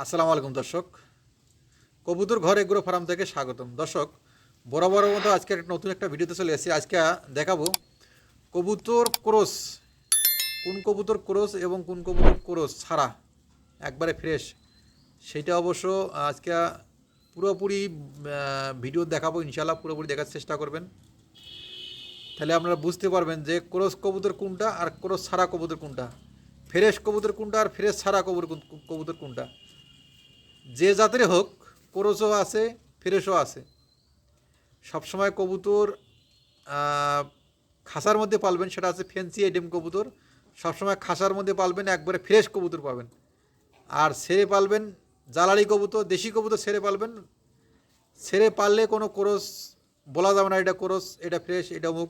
আসসালামু আলাইকুম, দর্শক। কবুতর ঘর এগ্রো ফার্ম থেকে স্বাগতম। দর্শক, বরাবরের মতো আজকে একটা নতুন একটা ভিডিওতে চলে এসেছি। আজকে দেখাবো কবুতর ক্রোস, কোন কবুতর ক্রোস এবং কোন কবুতর ক্রোস ছাড়া একবারে ফ্রেশ। সেটা অবশ্য আজকে পুরোপুরি ভিডিও দেখাবো ইনশাল্লাহ পুরোপুরি দেখার চেষ্টা করবেন। তাহলে আপনারা বুঝতে পারবেন যে ক্রোস কবুতর কোনটা আর ক্রোস ছাড়া কবুতর কোনটা। ফ্রেশ কবুতর কোনটা আর ফ্রেশ ছাড়া কবুতর কবুতর কোনটা। যে জাতের হোক ক্রোসও আছে ফ্রেশও আছে। সবসময় কবুতর খাসার মধ্যে পালবেন, সেটা আছে ফ্যান্সি আইটেম কবুতর। সবসময় খাসার মধ্যে পালবেন, একবারে ফ্রেশ কবুতর পাবেন। আর সেরে পালবেন জ্বালালি কবুতর, দেশি কবুতর সেরে পালবেন। ছেড়ে পারলে কোনো ক্রোস বলা যাবে না এটা ক্রোস এটা ফ্রেশ, এটা মুখ।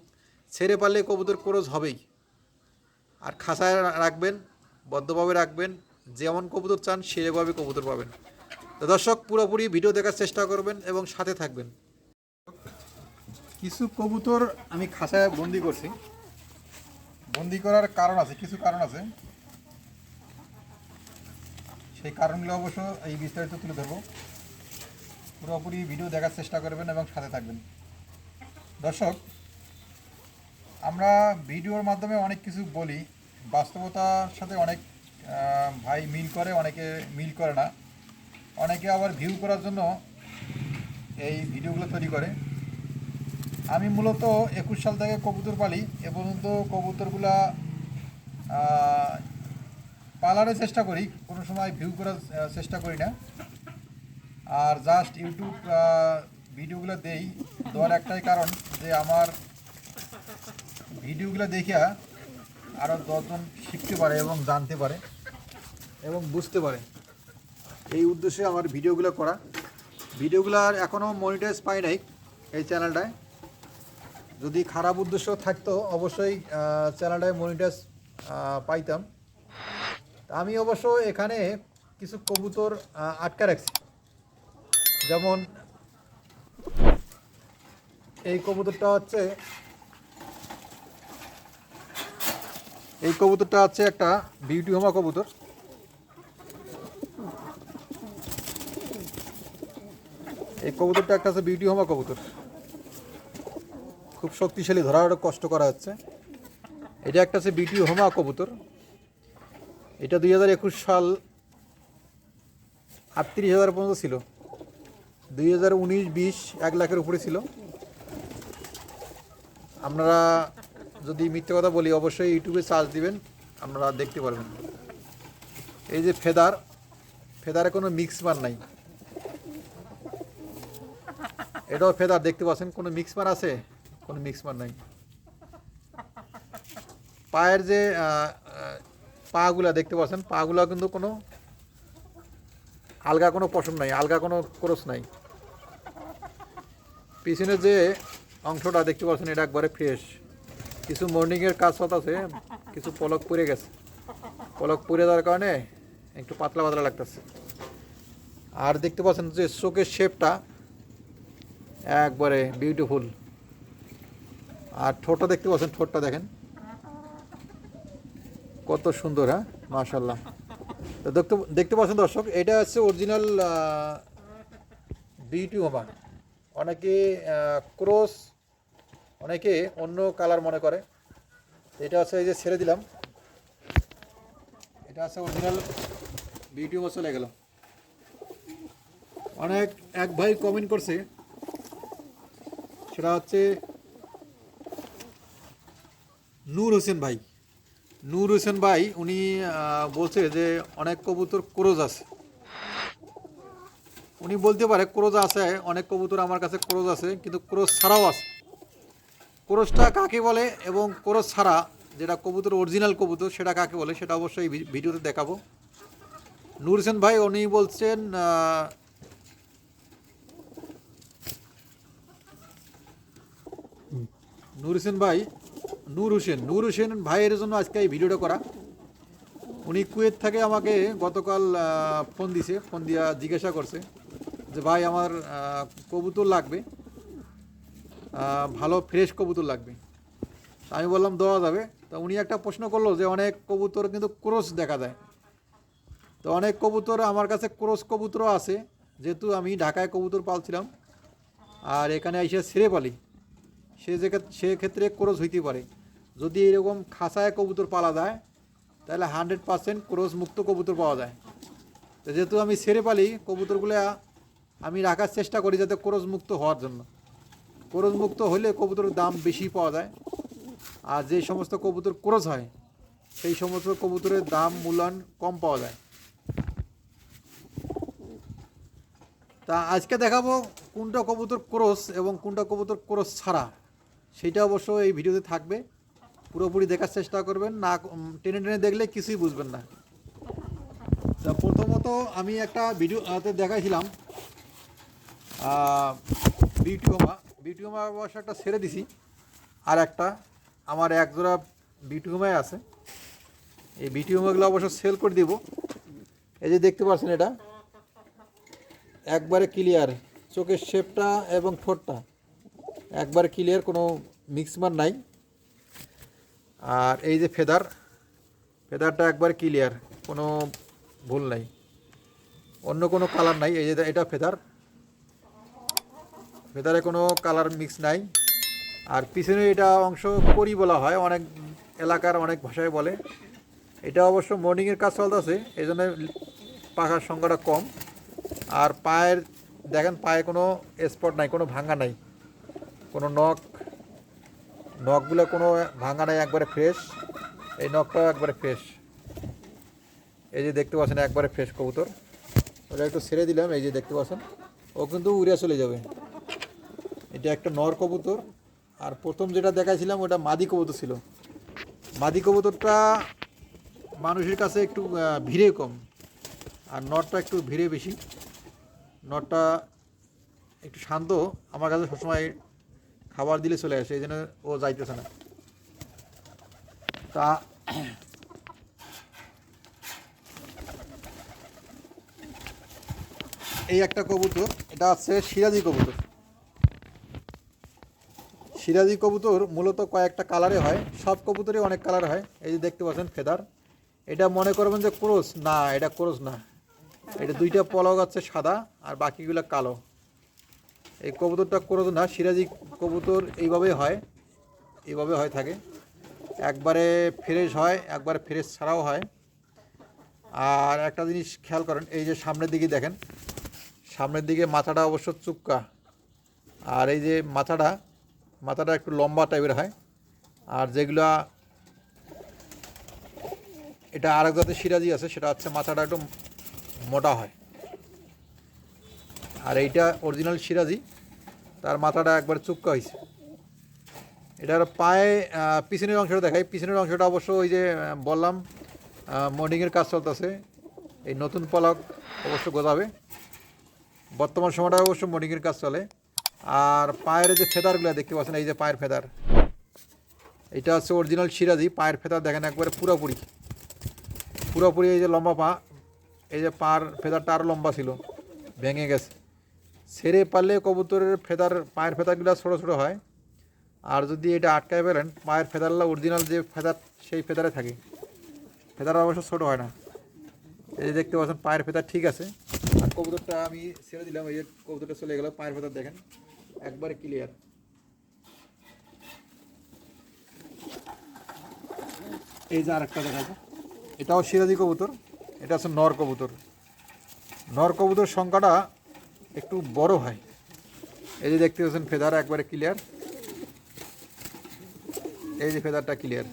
ছেড়ে পারলে কবুতর ক্রোস হবেই। আর খাসায় রাখবেন, বদ্ধভাবে রাখবেন, যেমন কবুতর চান সেভাবে কবুতর পাবেন। তো দর্শক, পুরোপুরি ভিডিও দেখার চেষ্টা করবেন এবং সাথে থাকবেন। কিছু কবুতর আমি খাসায় বন্দি করছি। বন্দি করার কারণ আছে, কিছু কারণ আছে। সেই কারণগুলো অবশ্য এই বিস্তারিত তুলে ধরবো। পুরোপুরি ভিডিও দেখার চেষ্টা করবেন এবং সাথে থাকবেন। দর্শক, আমরা ভিডিওর মাধ্যমে অনেক কিছু বলি। বাস্তবতার সাথে অনেক ভাই মিল করে, অনেকে মিল করে না। অনেকে আবার ভিউ করার জন্য এই ভিডিওগুলো তৈরি করে। আমি মূলত একুশ সাল থেকে কবুতর পালি এ পর্যন্ত কবুতরগুলা আহ, পালার চেষ্টা করি কোনো সময় ভিউ করার চেষ্টা করি না। আর জাস্ট ইউটিউব ভিডিওগুলো দেই। দেওয়ার একটাই কারণ যে আমার ভিডিওগুলো দেখিয়া আরও দশজন শিখতে পারে এবং জানতে পারে এবং বুঝতে পারে। এই উদ্দেশ্যে আমার ভিডিওগুলো করা। ভিডিওগুলো আর এখনও মনিটাইজ পাই নাই এই চ্যানেলটায় যদি খারাপ উদ্দেশ্য থাকতো অবশ্যই চ্যানেলটায় মনিটাইজ পাইতাম। আমি অবশ্য এখানে কিছু কবুতর আটকা রাখছি। যেমন এই কবুতরটা হচ্ছে, এই কবুতরটা হচ্ছে একটা বিউটি হোমা কবুতর। এই কবুতরটা একটা হচ্ছে বিউটি হোমা কবুতর। খুব শক্তিশালী, ধরার কষ্ট করা হচ্ছে। এটা একটা আছে বিউটি হোমা কবুতর। এটা দুই হাজার একুশ সাল আটত্রিশ হাজার পর্যন্ত ছিল। দুই হাজার উনিশ, বিশ, এক লাখের উপরে ছিল। আপনারা যদি মিথ্যে কথা বলি, অবশ্যই ইউটিউবে সার্চ দিবেন, আপনারা দেখতে পারবেন। এই যে ফেদার, ফেদারে কোনো মিক্স বার নাই। এটাও ফেদার, দেখতে পাচ্ছেন? কোনো মিক্স বার আছে? কোনো মিক্স বার নাই। পায়ের যে পাগুলা, দেখতে পাচ্ছেন? পাগুলা কিন্তু কোনো, আলগা কোনো পশম নাই, আলগা কোনো ক্রস নাই। পিছনে যে অংশটা, দেখতে পাচ্ছেন, এটা একবারে ফ্রেশ কিছু মর্নিংয়ের কাজ হত আছে, কিছু পলক পড়ে গেছে। পলক পড়ে যাওয়ার কারণে একটু পাতলা পাতলা লাগতেছে। আর দেখতে পাচ্ছেন যে চোখের শেপটা একবারে বিউটিফুল আর ঠোঁটটা দেখতে পাচ্ছেন, ঠোঁটটা দেখেন। কত সুন্দর হ্যাঁ? মাশাল্লাহ তো দেখতে দেখতে পাচ্ছেন দর্শক, এটা হচ্ছে অরিজিনাল বিউটি হোমা অনেকে ক্রস অনেকে অন্য কালার মনে করে। এটা হচ্ছে এই যে ছেড়ে দিলাম। এটা হচ্ছে অরিজিনাল বিউটি হোমা চলে গেল। অনেক, এক ভাই কমেন্ট করছে সেটা হচ্ছে নূর হোসেন ভাই। নূর হোসেন ভাই, উনি বলছে যে অনেক কবুতর ক্রোজ আছে। উনি বলতে পারে ক্রোজ আছে, অনেক কবুতর আমার কাছে ক্রোজ আছে, কিন্তু ক্রোজ ছাড়াও আছে। ক্রোজটা কাকে বলে এবং ক্রোজ ছাড়া যেটা কবুতর অরিজিনাল কবুতর, সেটা কাকে বলে, সেটা অবশ্যই ভিডিওতে দেখাবো। নূর হোসেন ভাই, উনি বলছেন নূর হোসেন ভাই, নূর হোসেন নূর হোসেন ভাইয়ের জন্য আজকে এই ভিডিওটা করা। উনি কুয়েত থেকে আমাকে গতকাল ফোন দিছে, ফোন দিয়া জিজ্ঞাসা করছে যে, ভাই, আমার কবুতর লাগবে ভালো ফ্রেশ কবুতর লাগবে। আমি বললাম, দেওয়া যাবে। তা উনি একটা প্রশ্ন করল যে, অনেক কবুতর কিন্তু ক্রস দেখা যায়। তো অনেক কবুতর, আমার কাছে ক্রস কবুতরও আছে। যেহেতু আমি ঢাকায় কবুতর পালছিলাম, আর এখানে এসে ছেড়ে পালি সে জায়গা সেক্ষেত্রে ক্রস হইতে পারে। যদি এরকম খাঁচায় কবুতর পালা যায়, তাহলে হান্ড্রেড পার্সেন্ট ক্রস মুক্ত কবুতর পাওয়া যায়। তো যেহেতু আমি সেরে পালি, কবুতরগুলো আমি রাখার চেষ্টা করি যাতে ক্রস মুক্ত হওয়ার জন্য। ক্রস মুক্ত হলে কবুতরের দাম বেশি পাওয়া যায়। আর যে সমস্ত কবুতর ক্রস হয়, সেই সমস্ত কবুতরের দাম মূল্যায়ন কম পাওয়া যায়। তা আজকে দেখাবো কোনটা কবুতর ক্রস এবং কোনটা কবুতর ক্রস ছাড়া। সেটা অবশ্য এই ভিডিওতে থাকবে। পুরোপুরি দেখার চেষ্টা করবেন। না টেনে টেনে দেখলে কিছুই বুঝবেন না। তা প্রথমত আমি একটা ভিডিওতে দেখাইছিলাম। বিউটি হোমা বিউটি হোমা অবশ্য একটা ছেড়ে দিছি। আর একটা, আমার এক জোড়া বিউটি হোমায় আছে। এই বিউটি হোমাগুলো অবশ্য সেল করে দিব। এই যে দেখতে পাচ্ছেন এটা। একবারে ক্লিয়ার চোখের শেপটা এবং ঠোঁটটা। একবারে ক্লিয়ার কোনো মিক্সমার নাই। আর এই যে ফেদার ফেদারটা একবার ক্লিয়ার কোনো ভুল নাই। অন্য কোনো কালার নাই, এই যে এটা ফেদার ফেদারে কোনো কালার মিক্স নাই। আর পিছনে এটা অংশ করি বলা হয়, অনেক এলাকার অনেক ভাষায় বলে। এটা অবশ্য মর্নিংয়ের কাজ চলতেছে এই জন্য পাখার সংখ্যাটা কম। আর পায়ের, দেখেন পায়ে কোনো স্পট নাই, কোনো ভাঙা নাই। কোনো নখ, নখগুলো কোনো ভাঙা নাই, একবারে ফ্রেশ এই নখটাও একবারে ফ্রেশ এই যে দেখতে পাচ্ছেন, একবারে ফ্রেশ কবুতর। ওটা একটু ছেড়ে দিলাম, এই যে দেখতে পাচ্ছেন। ও কিন্তু উড়িয়া চলে যাবে। এটা একটা নর কবুতর। আর প্রথম যেটা দেখাইছিলাম, ওটা মাদি কবুতর ছিল। মাদি কবুতরটা মানুষের কাছে একটু ভিড়ে কম। আর নটটা একটু ভিড়ে বেশি। নটটা একটু শান্ত। আমার কাছে সবসময় খাবার দিলে চলে আসে, এই জন্য ও যাইতেছে না। তা এই একটা কবুতর, এটা আছে সিরাজি কবুতর। সিরাজি কবুতর মূলত কয়েকটা কালারে হয়, সব কবুতরই অনেক কালার হয়, এই যে দেখতে পাচ্ছেন ফেদার। এটা মনে করবেন যে ক্রোস না, এটা ক্রোস না। এটা দুইটা পলক আছে সাদা আর বাকিগুলো কালো। এই কবুতরটা ক্রোস না, সিরাজি কবুতর এইভাবেই হয়, এইভাবে হয় থাকে। একবারে ফ্রেশ হয়, একবারে ফ্রেশ ছাড়াও হয়। আর একটা জিনিস খেয়াল করেন, এই যে সামনের দিকে দেখেন, সামনের দিকে মাথাটা অবশ্য চুপকা আর এই যে মাথাটা মাথাটা একটু লম্বা টাইপের হয়। আর যেগুলা, এটা আরেক জাতের সিরাজি আছে, সেটা হচ্ছে মাথাটা একটু মোটা হয়। আর এইটা অরিজিনাল সিরাজি। তার মাথাটা একবার চুপকা হয়েছে এটার পায়ে পিছনের অংশটা দেখাই। পিছনের অংশটা অবশ্য ওই যে বললাম মর্নিংয়ের কাজ চলতেছে। এই নতুন পলক অবশ্য গোজাবে। বর্তমান সময়টা অবশ্য মর্নিংয়ের কাজ চলে। আর পায়ের যে ফেদারগুলো দেখতে পাচ্ছেন, এই যে পায়ের ফেদার। এটা হচ্ছে অরিজিনাল সিরাজি। পায়ের ফেদার দেখেন একবারে পুরোপুরি। পুরোপুরি এই যে লম্বা পা, এই যে পার ফেদারটা আরও লম্বা ছিল। ভেঙে গেছে। ছেড়ে পারলে কবুতরের ফেদার, পায়ের ফেদারগুলো ছোটো ছোটো হয়। আর যদি এটা আটকায় ফেলেন, পায়ের ফেদারগুলো অরিজিনাল যে ফেদার, সেই ফেদারে থাকে। ফেদার অবশ্য ছোটো হয় না। এই যে দেখতে পাচ্ছেন, পায়ের ফেদার ঠিক আছে। আর কবুতরটা আমি ছেড়ে দিলাম, এই যে কবুতরটা চলে গেল, পায়ের ফেদার দেখেন। একবারে ক্লিয়ার এই যে আরেকটা দেখা যায় এটাও সিরাজি কবুতর, এটা হচ্ছে নর কবুতর। নর কবুতর সংখ্যাটা একটু বড় হয়। এই যে দেখতে পাচ্ছেন ফেদার একবারে ক্লিয়ার এই যে ফেদারটা ক্লিয়ার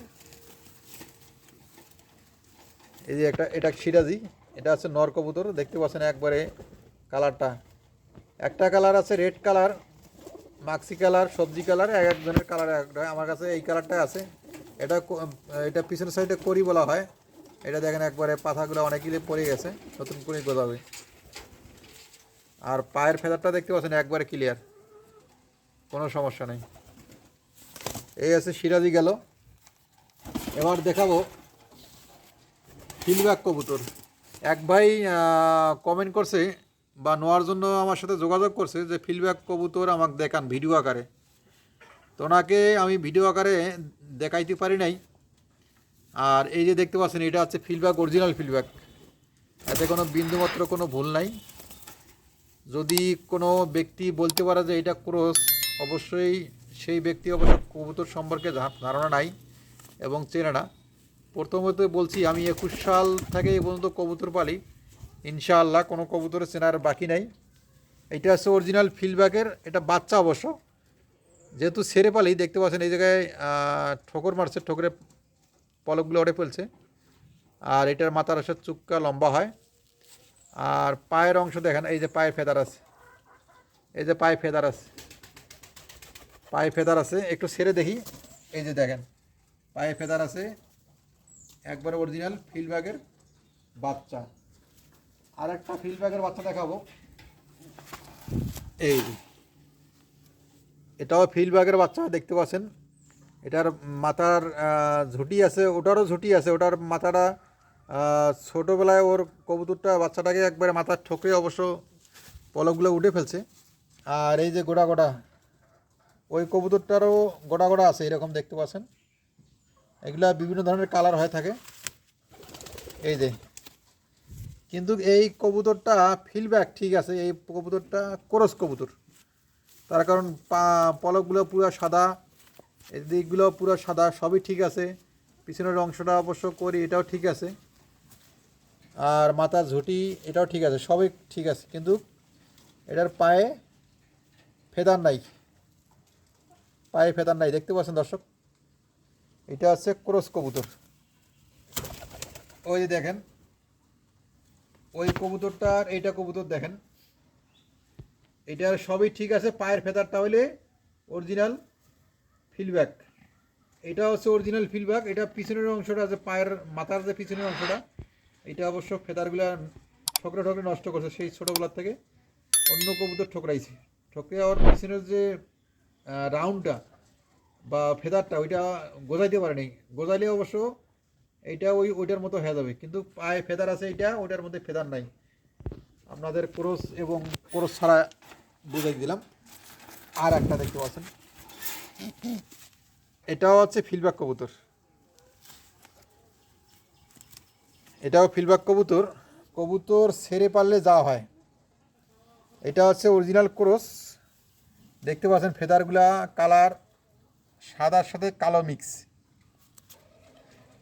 এই যে একটা, এটা সিরাজি, এটা আছে নর কবুতর। দেখতে পাচ্ছেন একবারে কালারটা একটা কালার আছে রেড কালার মাক্সি কালার সবজি কালার এক একজনের কালার আমার কাছে এই কালারটা আছে। এটা এটা পিছনের সাইডে করি বলা হয়। এটা দেখেন একবারে পাতাগুলো অনেকগুলি পড়ে গেছে, নতুন করে গোজাবে। আর পায়ের ফেদারটা দেখতে পাচ্ছেন একবারে ক্লিয়ার কোনো সমস্যা নেই। এই আছে সিরাজি গেল। এবার দেখাবো ফিলব্যাক কবুতর। এক ভাই কমেন্ট করছে বা নেওয়ার জন্য আমার সাথে যোগাযোগ করছে যে, ফিলব্যাক কবুতর আমাকে দেখান ভিডিও আকারে। তো ওনাকে আমি ভিডিও আকারে দেখাইতে পারি নাই। আর এই যে দেখতে পাচ্ছেন, এটা হচ্ছে ফিলব্যাক অরিজিনাল ফিলব্যাক। এতে কোনো বিন্দুমাত্র কোনো ভুল নাই। যদি কোনো ব্যক্তি বলতে পারে যে এটা ক্রস, অবশ্যই সেই ব্যক্তি অবশ্য কবুতর সম্পর্কে ধারণা নাই এবং চেনে না। প্রথমত বলছি, আমি একুশ সাল থেকে এই পর্যন্ত কবুতর পালি। ইনশাআল্লাহ কোনো কবুতর চেনার বাকি নাই। এটা হচ্ছে অরিজিনাল ফিল্ডব্যাকের এটা বাচ্চা অবশ্য। যেহেতু সেরে পালি, দেখতে পাচ্ছেন এই জায়গায় ঠোকর মারছে, ঠোকরে পলকগুলো ওড়ে ফেলছে। আর এটার মাথার আসে চুক্কা লম্বা হয়। আর পায়ের অংশ দেখেন, এই যে পায়ে ফেদার আছে। এই যে পায়ে ফেদার আছে। পায়ে ফেদার আছে, একটু সেরে দেখি। এই যে দেখেন পায়ে ফেদার আছে। একবার অরিজিনাল ফিল্ডব্যাগের বাচ্চা। আর একটা ফিল্ডব্যাগের বাচ্চা দেখাবো। এই। এটাও ফিল্ডব্যাগের বাচ্চা, দেখতে পাচ্ছেন? এটার মাথার ঝুঁটি আছে, ওটারও ঝুঁটি আছে, ওটার মাথাটা ছোটোবেলায় ওর কবুতরটা বাচ্চাটাকে একবারে মাথার ঠোকরে অবশ্য পলকগুলো উঠে ফেলছে। আর এই যে গোটা গোটা ওই কবুতরটারও গোটা গোটা আছে, এরকম দেখতে পাচ্ছেন। এগুলা বিভিন্ন ধরনের কালার হয়ে থাকে। এই যে, কিন্তু এই কবুতরটা ফিলব্যাক ঠিক আছে, এই কবুতরটা কোরস কবুতর। তার কারণ পলকগুলো পুরো সাদা এই দিকগুলো পুরো সাদা, সবই ঠিক আছে। পিছনের অংশটা অবশ্য করি, এটাও ঠিক আছে। আর মাথার ঝুঁটি, এটাও ঠিক আছে, সবই ঠিক আছে। কিন্তু এটার পায়ে ফেদার নাই। পায়ে ফেদার নাই, দেখতে পাচ্ছেন দর্শক? এটা হচ্ছে ক্রস কবুতর। ওই যে দেখেন, ওই কবুতরটার এইটা কবুতর দেখেন। এটার সবই ঠিক আছে, পায়ের ফেদারটা হলে অরিজিনাল ফিলব্যাক এটা হচ্ছে অরিজিনাল ফিলব্যাক এটা পিছনের অংশটা আছে, পায়ের মাথার যে পিছনের অংশটা এটা অবশ্য ফেদারগুলো ঠকরে ঠকরে নষ্ট করছে, সেই ছোটোবেলার থেকে অন্য কবুতর ঠকরাইছে। ঠকরে আবার পিছনের যে রাউন্ডটা বা ফেদারটা, ওইটা গোজাইতে পারেনি গোজাইলে অবশ্য এইটা ওই, ওইটার মতো হয়ে যাবে। কিন্তু পায়ে ফেদার আছে এইটা, ওইটার মধ্যে ফেদার নাই। আপনাদের ক্রস এবং ক্রস ছাড়া বুঝাই দিলাম। আর একটা দেখতে পাচ্ছেন। এটাও হচ্ছে ফিলব্যাক কবুতর। এটাও ফিলব্যাক কবুতর। কবুতর সেরে পারলে যাওয়া হয়। এটা হচ্ছে অরিজিনাল ক্রস দেখতে পাচ্ছেন ফেদারগুলা কালার সাদার সাথে কালো মিক্স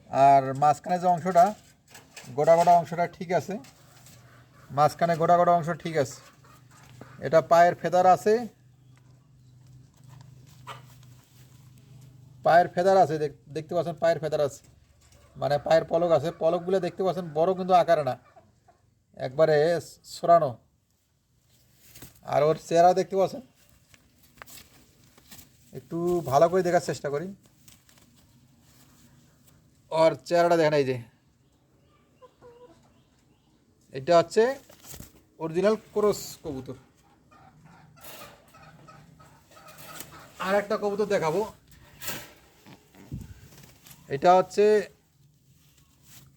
আর মাঝখানে যে অংশটা, গোটা গোটা অংশটা ঠিক আছে। মাঝখানে গোটা গোটা অংশ ঠিক আছে। এটা পায়ের ফেদার আছে। পায়ের ফেদার আছে, দেখ- দেখতে পাচ্ছেন পায়ের ফেদার আছে। মানে পায়ের পলক আছে, পলকগুলো দেখতে পাচ্ছেন, বড় কিন্তু আকারে না। একবারে সরানো। আর ওর চেহারা দেখতে পাচ্ছেন? একটু ভালো করে দেখার চেষ্টা করি। ওর চেহারাটা দেখেন এই যে। এটা হচ্ছে অরিজিনাল ক্রস কবুতর। আর একটা কবুতর দেখাবো। এটা হচ্ছে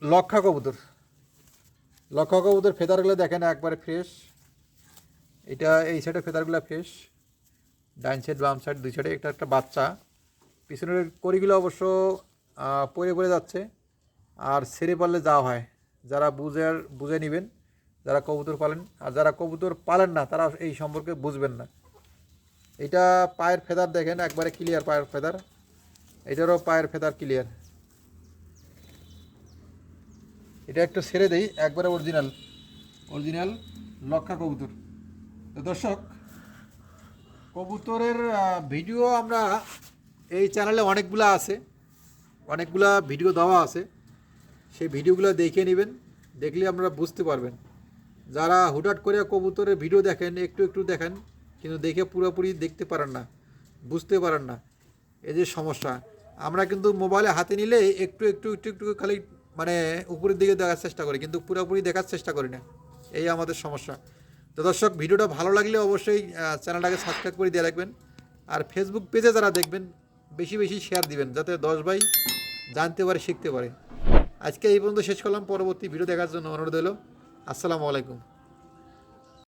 লক্ষা কবুতর। লক্ষা কবুতর ফেদারগুলো দেখেন একবারে ফ্রেশ এটা এই সাইডে ফেদারগুলো ফ্রেশ ডাইন সাইড বাম সাইড দুই সাইডে একটা একটা বাচ্চা। পিছনের কড়িগুলো অবশ্য পড়ে পড়ে যাচ্ছে। আর সেরে পারলে যাওয়া হয়। যারা বুঝে বুঝে নেবেন, যারা কবুতর পালেন, আর যারা কবুতর পালেন না, তারা এই সম্পর্কে বুঝবেন না। এটা পায়ের ফেদার দেখেন, একবারে ক্লিয়ার পায়ের ফেদার। এটারও পায়ের ফেদার ক্লিয়ার এটা একটু ছেড়ে দেই, একবারে অরিজিনাল অরিজিনাল লক্ষা কবুতর। তো দর্শক, কবুতরের ভিডিও আমরা এই চ্যানেলে অনেকগুলো আছে। অনেকগুলা ভিডিও দেওয়া আছে। সেই ভিডিওগুলো দেখে নেবেন, দেখলে আপনারা বুঝতে পারবেন। যারা হুটহাট করে কবুতরের ভিডিও দেখেন, একটু একটু দেখেন, কিন্তু দেখে পুরোপুরি দেখতে পারেন না, বুঝতে পারেন না। এই যে সমস্যা, আমরা কিন্তু মোবাইলে হাতে নিলে একটু একটু একটু একটু খালি মানে উপরের দিকে দেখার চেষ্টা করি, কিন্তু পুরোপুরি দেখার চেষ্টা করি না। এই আমাদের সমস্যা। তো দর্শক, ভিডিওটা ভালো লাগলে অবশ্যই চ্যানেলটাকে সাবস্ক্রাইব করে দিয়ে রাখবেন। আর ফেসবুক পেজে যারা দেখবেন, বেশি বেশি শেয়ার দিবেন, যাতে দশ ভাই জানতে পারে, শিখতে পারে। আজকে এই পর্যন্ত শেষ করলাম। পরবর্তী ভিডিও দেখার জন্য অনুরোধ হলো আসসালামু আলাইকুম।